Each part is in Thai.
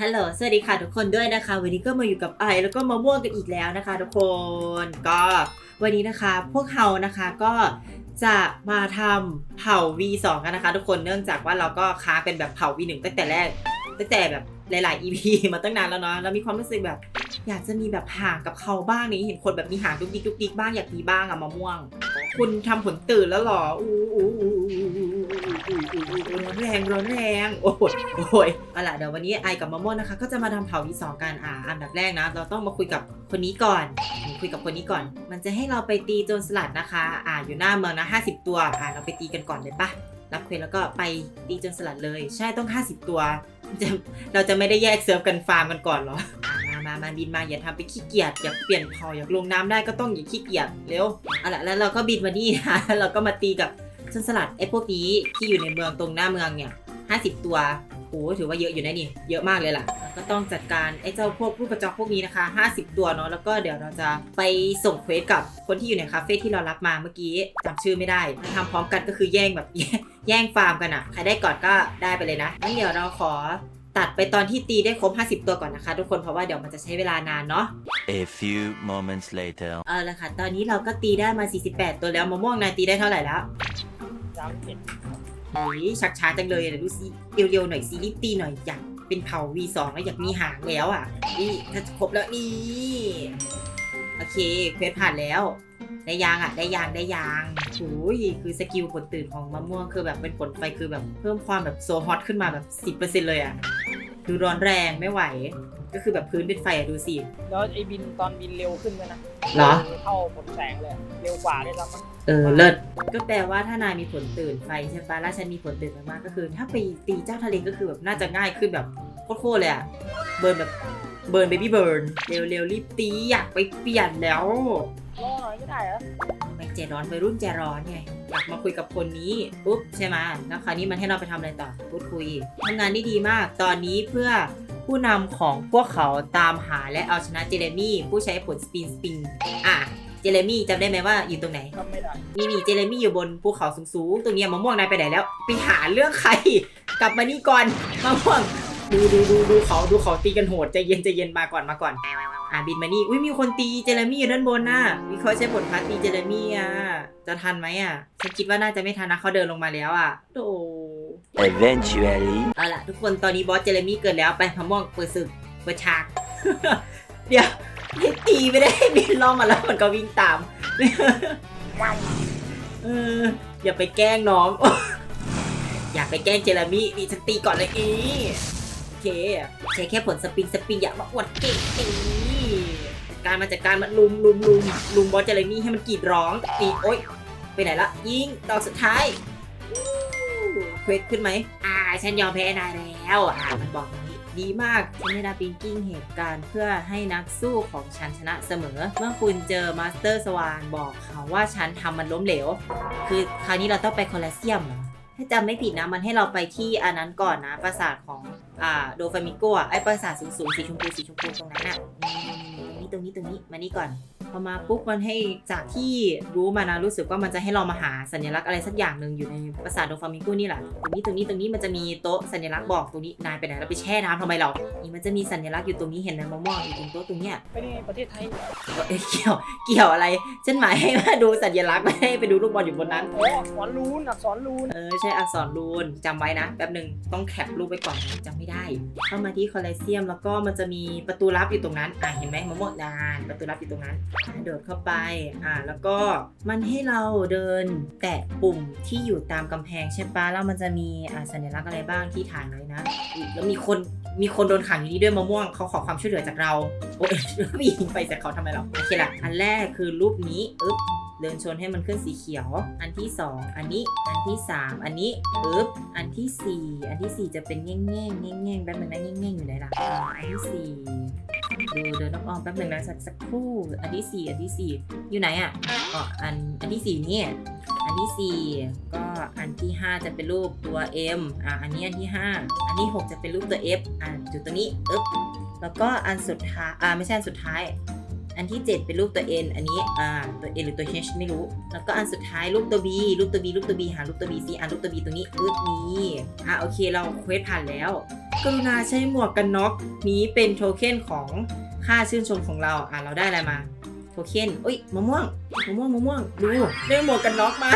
ฮัลโหล สวัสดีค่ะทุกคนด้วยนะคะ วันนี้ก็มาอยู่กับไอแล้วก็มาม่วงกันอีกแล้วนะคะ ทุกคน ก็วันนี้นะคะพวกเรานะคะก็จะมาทำเผ่า V2 กันนะคะ ทุกคน เนื่องจากว่าเราก็ค้าเป็นแบบเผ่า V1 ตั้งแต่แรก ตั้งแต่แบบหลาย ๆ EP มาตั้งนานแล้วเนาะ แล้วมีความรู้สึกแบบ อยากจะมีแบบห่างกับเขาบ้างนี่เห็นคนแบบมีห่างดุกดิกดุกดิกบ้างอยากมีบ้างอะมะม่วง คุณทำผลตื่นแล้วหรอ อู้อู้อู้ อู้อู้อู้อู้อู้อู้ร้อนแรงร้อนแรงโอ้ยโอ้ยเอาล่ะเดี๋ยววันนี้ไอกับมะม่วงนะคะ ก็จะมาทำเผาวีสองกันอ่าอันดับแรกนะ เราต้องมาคุยกับคนนี้ก่อน คุยกับคนนี้ก่อน มันจะให้เราไปตีโจรสลัดนะคะ อ่าอยู่หน้าเมืองนะ50 ตัวอ่าเราไปตีกันก่อนเลยปะรับเควสแล้วก็ไปตีโจรสลัดเลย ใช่ต้อง 50 ตัวจะเราจะไม่ได้แยกเซิร์ฟกันฟาร์มกันก่อนหรอมามามาบินมาอย่าทำไปขี้เกียจอย่าเปลี่ยนเผ่าอยากลงน้ำได้ก็ต้องอย่าขี้เกียจเร็วเอาล่ะแล้วเราก็บินมานี่นะเราก็มาตีกับ นสลัดไอ้พวกนี้ที่อยู่ในเมืองตรงหน้าเมืองเนี่ย50ตัวโอ้ถือว่าเยอะอยู่นะนี่ เยอะมากเลยล่ะแล้วก็ต้องจัดการไอ้เจ้าพวกผู้กระจอกพวกนี้นะคะ 50 ตัวเนาะ แล้วก็เดี๋ยวเราจะไปส่งเควสกับคนที่อยู่ในคาเฟ่ที่เรารับมาเมื่อกี้จำชื่อไม่ได้ถ้าทำพร้อมกันก็คือแย่งแบบแย่งฟาร์มกันอะใครได้ก่อนก็ได้ไปเลยนะงั้นเดี๋ยวเราขอตัดไปตอนที่ตีได้ครบ 50 ตัวก่อนนะคะ ทุกคนเพราะว่าเดี๋ยวมันจะใช้เวลานานเนาะ A few moments later. เอาละค่ะ ตอนนี้เราก็ตีได้มา 48 ตัวแล้วมะม่วงนายตีได้เท่าไหร่แล้วสาม เจ็ดเฮ้ยชักช้าจังเลยเดี๋ยวดูสิเร็วๆหน่อยสิรีบตีหน่อยอยากเป็นเผ่า V2 แล้วอยากมีหางแล้วอะนี่ถ้าครบแล้วนี่โอเคเควสผ่านแล้ว ได้ยางอะ ได้ยางได้ยางโอ้ยคือสกิลผลตื่นของมะม่วงคือแบบเป็นผลไฟคือแบบเพิ่มความแบบโซฮอตขึ้นมาแบบ 10%เลยอะ ดูร้อนแรงไม่ไหว ก็คือแบบพื้นเป็นไฟอะดูสิ แล้วไอ้บินตอนบินเร็วขึ้นด้วยนะเหรอ เท่าผลแสงเลยเร็วกว่าด้วยซ้ำมั้งเออเลิศก็แปลว่าถ้านายมีผลตื่นไฟใช่ปะแล้วฉันมีผลตื่นมากๆก็คือ ถ้าไปตีเจ้าทะเลก็คือแบบน่าจะง่ายขึ้นแบบโคตรๆเลยอะเบิร์นแบบเบิร์นเบบี้เบิร์นเร็วๆรีบตีอยากไปเปลี่ยนแล้วรอหน่อยไม่ได้เหรอไม่ใจร้อนไปรุ่นใจร้อนไงอยากมาคุยกับคนนี้ปุ๊บใช่ไหมแล้วคราวนี้มันให้เราไปทำอะไรต่อพูดคุยทำงานได้ดีมาก ตอนนี้เพื่อ ผู้นำของพวกเขาตามหาและเอาชนะเจเรมี่ผู้ใช้ผลสปินสปินอะเจเรมี่จำได้ไหมว่าอยู่ตรงไหนทำไม่ได้มีมีเจเรมี่อยู่บนภูเขาสูงๆตรงเนี้ยมะม่วงนายไปไหนแล้วไปหาเรื่องใคร กลับมานี่ก่อนมะม่วงดูดูดูดูเขาดูเขาตีกันโหดใจเย็นใจเย็นมาก่อนมาก่อน อ่าบินมานี่อุ้ยมีคนตีเจเรมี่อยู่ด้านบนน่ะมีเขาใช้ผลพัดตีเจเรมี่อะจะทันไหมอะฉันคิดว่าน่าจะไม่ทันนะเขาเดินลงมาแล้วอะโอ Eventually. เอาล่ะทุกคนตอนนี้บอสเจเรมี่เกิดแล้วไปมะม่วงเปิดศึกเปิดฉาก เดี๋ยวให้ตีไม่ได้บินล่องมาแล้วมันก็วิ่งตามเอออย่าไปแกล้งน้อง อย่าไปแกล้งเจเรมี่นี่ฉันตีก่อนเลยอีโอเคใช้แค่ผลสปริงสปริงอย่ามาอวดเก่งอีการมาจัดการมันลุมลุมลุมลุมบอสเจเรมี่ให้มันกรีดร้องตีโอ๊ยไปไหนละยิงดอกสุดท้าย เควสขึ้นไหม อ่า ฉันยอมแพ้นายแล้ว อ่า มันบอกอย่างนี้ดีมากฉันได้รับปิงกิ้งเหตุการณ์เพื่อให้นักสู้ของฉันชนะเสมอ เมื่อคุณเจอมาสเตอร์สวานบอกเขาว่าฉันทำมันล้มเหลว คือคราวนี้เราต้องไปโคลอสเซียมเหรอถ้าจำไม่ผิดนะมันให้เราไปที่อันนั้นก่อนนะ ปราสาทของอ่าโดฟามิโกะไอปราสาทสูงสูงๆสีชมพูสีชมพูตรงนั้นอะนี่ตรงนี้ตรงนี้ตรงนี้มานี่ก่อน พอมาปุ๊บมันให้จากที่รู้มานะรู้สึกว่ามันจะให้เรามาหาสัญลักษณ์อะไรสักอย่างหนึ่งอยู่ในปราสาทโดฟามิโกนี่แหละตรงนี้ตรงนี้ตรงนี้มันจะมีโต๊ะสัญลักษณ์บอกตรงนี้นายไปไหนเราไปแช่น้ำทำไมเรานี่มันจะมีสัญลักษณ์อยู่ตรงนี้เห็นไหมมะม่วงอยู่ตรงโต๊ะตรงเนี้ยไปนี่ประเทศไทยเอ้ยเกี่ยวเกี่ยวอะไรฉันหมายให้ว่าดูสัญลักษณ์ไม่ให้ไปดูลูกบอลอยู่บนนั้นโอ้อักษรรูนอักษรรูนเออใช่อักษรรูนจำไว้นะแป๊บหนึ่งต้องแคปรูปไว้ก่อนจำไม่ได้ เข้ามาที่คอลไลเซียมแล้วก็มันจะมีประตูลับอยู่ตรงนั้นอะเห็นไหมมะม่วงนานประตูลับอยู่ตรงนั้นอะโดดเข้าไปอะแล้วก็มันให้เราเดินแตะปุ่มที่อยู่ตามกำแพงใช่ปะแล้วมันจะมีอะสัญลักษณ์อะไรบ้างที่ฐานไว้นะอุ๊ยแล้วมีคนมีคนโดนขังอยู่นี่ด้วยมะม่วงเขาขอความช่วยเหลือจากเราโอ้ยมียิงไปจากเขาทำไมเราโอเคละอันแรกคือรูปนี้อึ๊บเดินชนให้มันขึ้นสีเขียว อันที่ 2 อันนี้ อันที่ 3 อันนี้ปึ๊บ อันทีสี่4 อันทีสี่ 4 จะเป็นแง่งแง่งแง่งแง่งแป๊บนึงนแง่งแง่งอยู่ไหนล่ะอ่าอันที่4 ดูเดินรอบๆแป๊บหนึ่งนะสักสักครู่อันที่4อันที่4อยู่ไหนอะอ๋ออันอันที่4นี่อันที่4ก็อันที่5จะเป็นรูปตัว M อ่าอันนี้อันที่5อันที่6จะเป็นรูปตัว F อ่าจุดตรงนี้อึ๊บแล้วก็อันสุดท้ายอ่าไม่ใช่อันสุดท้าย อันที่ 7 เป็นรูปตัว N อันนี้อ่าตัว N หรือตัว H ไม่รู้ แล้วก็อันสุดท้ายรูปตัว B รูปตัว B รูปตัว B หารูปตัว B สิอ่ารูปตัว B ตรงนี้อึดนี้อ่าโอเคเราเควสผ่านแล้ว กรุณาใช้หมวกกันน็อกนี้เป็นโทเค็นของ ค่าชื่นชมของเราอะเราได้อะไรมาโทเค็นอุ้ยมะม่วงมะม่วงมะม่วงดูได้หมวกกันน็อกมา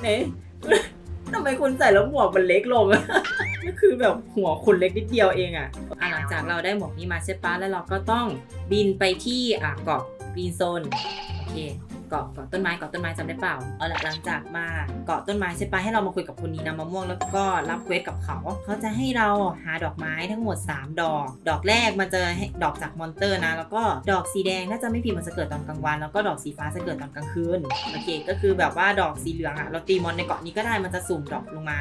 ไหนทำไมคุณใส่แล้วหมวกมันเล็กลงก็คือแบบหัวคุณเล็กนิดเดียวเองอะอะหลังจากเราได้หมวกนี้มาใช่ปะแล้วเราก็ต้องบินไปที่อะเกาะกรีนโซนโอเค เกาะเกาะต้นไม้เกาะต้นไม้จำได้เปล่าเอาละหลังจากมาเกาะต้นไม้ใช่ปะให้เรามาคุยกับคนนี้นะมะม่วงแล้วก็รับเควสกับเขา เขาจะให้เราหาดอกไม้ทั้งหมด 3 ดอก ดอกแรกมันจะให้ดอกจากมอนเตอร์นะ แล้วก็ดอกสีแดงน่าจะไม่ผิดมันจะเกิดตอนกลางวัน แล้วก็ดอกสีฟ้าจะเกิดตอนกลางคืนโอเคก็คือแบบว่าดอกสีเหลืองอะเราตีมอนในเกาะนี้ก็ได้มันจะสุ่มดอกลงมา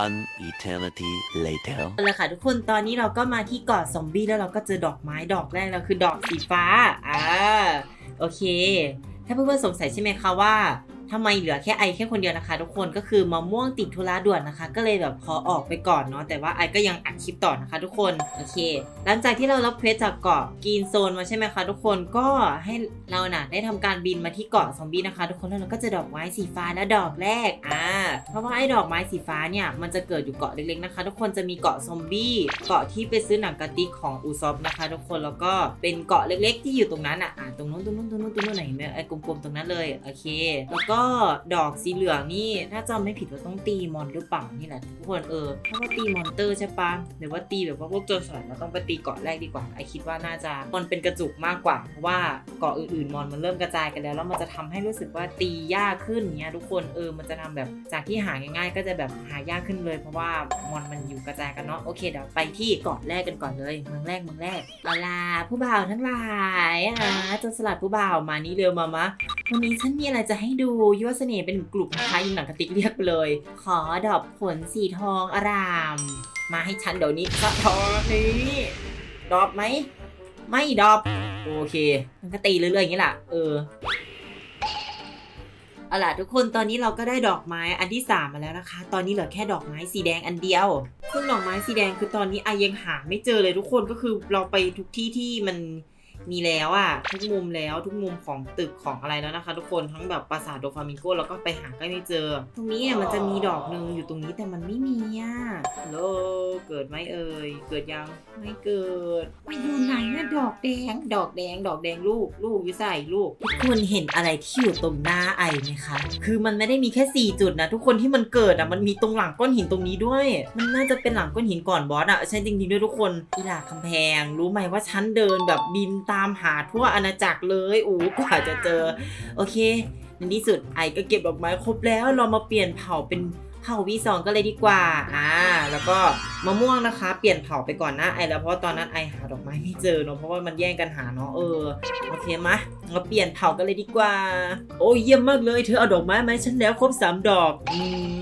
One eternity later. เอาละค่ะทุกคนตอนนี้เราก็มาที่เกาะซอมบี้แล้วเราก็เจอดอกไม้ดอกแรกแล้วคือดอกสีฟ้าอ่าโอเค ถ้าเพื่อนๆสงสัยใช่ไหมคะว่า ทำไมเหลือแค่ไอแค่คนเดียวนะคะ ทุกคนก็คือมะม่วงติดธุระด่วนนะคะ ก็เลยแบบขอออกไปก่อนเนาะแต่ว่าไอก็ยังอัดคลิปต่อนะคะ ทุกคนโอเค หลังจากที่เรารับเควสจากเกาะกรีนโซนมาใช่ไหมคะ ทุกคนก็ให้เราน่ะได้ทำการบินมาที่เกาะซอมบี้นะคะ ทุกคนแล้วเราก็จะดอกไม้สีฟ้าและดอกแรกอ่าเพราะว่าไอ้ดอกไม้สีฟ้าเนี่ยมันจะเกิดอยู่เกาะเล็กๆนะคะ ทุกคนจะมีเกาะซอมบี้เกาะที่ไปซื้อหนังกระติกของอูซอฟนะคะ ทุกคนแล้วก็เป็นเกาะเล็ก ๆ ที่อยู่ตรงนั้นอะอ่าตรงนู้นตรงนู้นตรงนู้นตรงนู้นไหนเนไหมไอกลมๆตรงนั้นเลยโอเคแล้วก็็ดอกสีเหลืองนี่ถ้าจำไม่ผิดว่าต้องตีมอนหรือเปล่านี่แหละทุกคนเออถ้าว่าตีมอนเตอร์ใช่ปะหรือว่าตีแบบว่าพวกโจรสลัดเราต้องไปตีเกาะแรกดีกว่าไอคิดว่าน่าจะมอนเป็นกระจุกมากกว่าเพราะว่าเกาะอื่นๆมอนมันเริ่มกระจายกันแล้วแล้วมันจะทำให้รู้สึกว่าตียากขึ้นเนี้ยทุกคนเออมันจะทำแบบจากที่หาง่ายๆ ก็จะแบบหายากขึ้นเลย เพราะว่ามอนมันอยู่กระจายกันเนาะโอเคเดี๋ยวไปที่เกาะแรกกันก่อนเลยเมืองแรกเมืองแรกเอาล่ะผู้บ่าวทั้งหลายอะโจรสลัดผู้บ่าวมานี่เร็วมามะ วันนี้ฉันมีอะไรจะให้ดูยั่วเสน่ห์เป็นกลุ่มนะคะยิงหนังกระติกเรียกเลย ขอดอกผลสีทองอาราม มาให้ฉันเดี๋ยวนี้สะทองนี้ดอกไหม ไม่ดอกโอเคมันก็ตีเรื่อยๆอย่างนี้แหละเออเอาล่ะทุกคนตอนนี้เราก็ได้ดอกไม้อันที่ 3 มาแล้วนะคะ ตอนนี้เหลือแค่ดอกไม้สีแดงอันเดียว ซึ่งดอกไม้สีแดงคือตอนนี้ไอยังหาไม่เจอเลยทุกคนก็คือเราไปทุกที่ที่มัน มีแล้วอะทุกมุมแล้วทุกมุมของตึกของอะไรแล้วนะคะ ทุกคนทั้งแบบปราสาทโดฟามิงโกแล้วก็ไปหาก็ไม่เจอ ตรงนี้อะมันจะมีดอกหนึ่งอยู่ตรงนี้แต่มันไม่มีอะฮัลโหลเกิดไหมเอ่ยเกิดยังไม่เกิดไม่อยู่ไหนอะดอกแดง ดอกแดง ดอกแดงลูก ลูกอยู่ใส่ลูก ทุกคนเห็นอะไรที่อยู่ตรงหน้าไอไหมคะ คือมันไม่ได้มีแค่ 4 จุดนะ ทุกคนที่มันเกิดอะมันมีตรงหลังก้อนหินตรงนี้ด้วย มันน่าจะเป็นหลังก้อนหินก่อนบอสอะใช่จริงๆด้วยทุกคนอีหลาคำแพง รู้ไหมว่าฉันเดินแบบบินตามหาทั่วอาณาจักรเลยอู้กว่าจะเจอ โอเค ในที่สุดไอก็เก็บดอกไม้ครบแล้ว เรามาเปลี่ยนเผ่าเป็นเผ่า V2 ก็เลยดีกว่า อ่า แล้วก็มะม่วงนะคะ เปลี่ยนเผ่าไปก่อนนะไอแล้วเพราะตอนนั้นไอหาดอกไม้ไม่เจอเนาะ เพราะว่ามันแย่งกันหาเนาะ เออ โอเคมะ มาเปลี่ยนเผ่ากันเลยดีกว่า โอ้เยี่ยมมากเลย เธอเอาดอกไม้มาให้ฉันแล้วครบ 3 ดอกอืม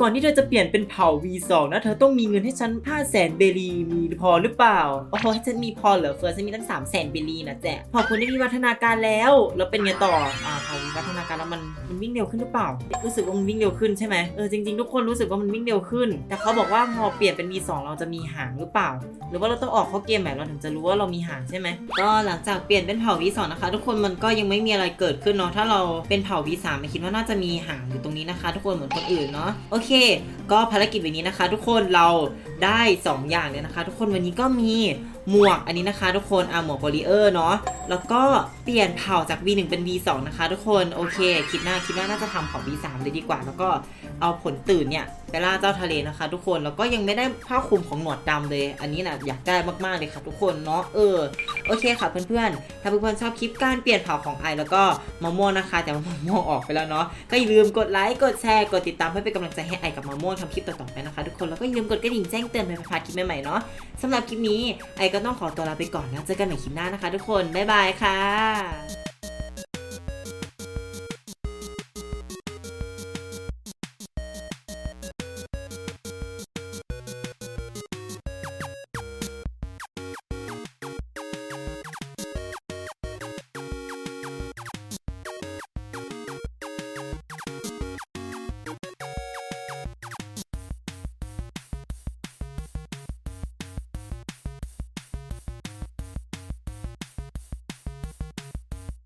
ก่อนที่เธอจะเปลี่ยนเป็นเผ่า V2 นะเธอต้องมีเงินให้ฉัน5แสนเบลีมีพอหรือเปล่า โอ้โหฉันมีพอเหรอเฟิร์สฉันมีตั้ง3แสนเบลีนะแจ๊พอคุณได้มีวัฒนาการแล้ว แล้วเป็นไงต่อ อ่าพอมีวัฒนาการแล้วมันมันวิ่งเร็วขึ้นหรือเปล่า รู้สึกว่ามันวิ่งเร็วขึ้นใช่ไหมเออจริงๆทุกคนรู้สึกว่ามันวิ่งเร็วขึ้น แต่เขาบอกว่าพอเปลี่ยนเป็น V2 เราจะมีหางหรือเปล่า หรือว่าเราต้องออกข้าเกมใหม่เราถึงจะรู้ว่าเรามีหางใช่ไหมก็หลังจากเปลี่ยนเป็นเผ่า V2 นะคะ ทุกคนมันก็ยังไม่มีอะไรเกิดขึ้นเนาะถ้าเราเป็นเผ่า V3 ไม่คิดว่าน่าจะมีหางอยู่ตรงนี้นะคะ ทุกคนเหมือนคนอื่นเนาะโอเค ก็ภารกิจวันนี้นะคะ ทุกคนเราได้ 2 อย่างเลยนะคะ ทุกคนวันนี้ก็มี หมวกอันนี้นะคะ ทุกคนอ่าหมวกบริเออร์เนาะแล้วก็เปลี่ยนเผ่าจาก V1 เป็น V2 นะคะ ทุกคนโอเค คิดหน้าคิดว่าน่าจะทำเผ่า V3 เลยดีกว่า แล้วก็เอาผลตื่นเนี่ยไปล่าเจ้าทะเลนะคะ ทุกคนแล้วก็ยังไม่ได้ผ้าคลุมของหนวดดำเลย อันนี้นะอยากได้มากๆเลยค่ะ ทุกคนเนาะเออโอเคค่ะเพื่อนๆถ้าเพื่อนๆชอบคลิปการเปลี่ยนเผ่าของไอแล้วก็มะม่วงนะคะ แต่ว่ามะม่วงออกไปแล้วเนาะก็อย่าลืมกดไลค์กดแชร์กดติดตามเพื่อเป็นกำลังใจให้ไอกับมะม่วงทำคลิปต่อๆไปนะคะ ทุกคนแล้วก็อย่าลืมกดกระดิ่งแจ้งเตือนเพื่อพลาดคลิปใหม่ๆเนาะสำหรับคลิปนี้ไอก็ต้องขอตัวลาไปก่อนแล้วเจอกันใหม่คลิปหน้านะคะ ทุกคนบ๊ายบายค่ะ